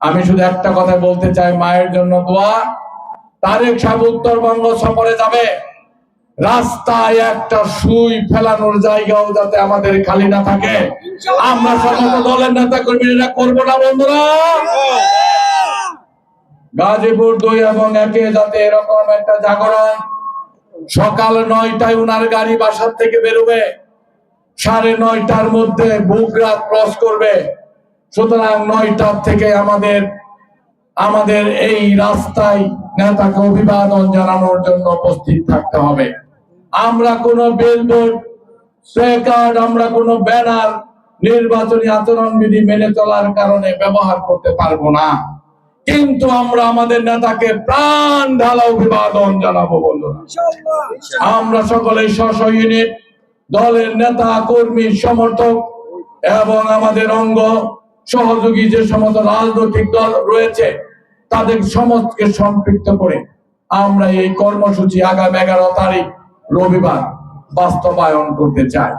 আমি শুধু একটা কথা বলতে চাই মায়ের জন্য দোয়া। তারেক সাহেব উত্তরবঙ্গ সফরে যাবে। রাস্তায় একটা সুই ফেলানোর জায়গাও যাতে আমাদের খালি না থাকে। আমরা সমস্ত দলের নেতা কর্মীরা করব না বন্ধুরা। গাজীপুর দুই এবং একে যাতে এরকম একটা জাগরণ সকাল নয়টায় উনার গাড়ি বাসার থেকে বেরোবে সাড়ে নয়টার মধ্যে বুকরা ক্রস করবে। সুতরাং নয়টার থেকে আমাদের আমাদের এই রাস্তায় নেতাকে অভিবাদন জানানোর জন্য উপস্থিত থাকতে হবে। আমরা কোনো বিলবোর্ড প্লেকার্ড আমরা কোনো ব্যানার নির্বাচনী আচরণবিধি মেনে চলার কারণে ব্যবহার করতে পারব না। কিন্তু আমরা আমাদের নেতাকে প্রাণ ঢালা অভিবাদন জানাব বন্ধুরা। আমরা সকলে স্ব ইউনিট দলের নেতা কর্মী সমর্থক এবং আমাদের অঙ্গ সহযোগী যে সমস্ত রাজনৈতিক দল রয়েছে, তাদের সমস্তকে সম্পৃক্ত করে আমরা এই কর্মসূচি আগামী এগারো তারিখ রবিবার বাস্তবায়ন করতে চাই।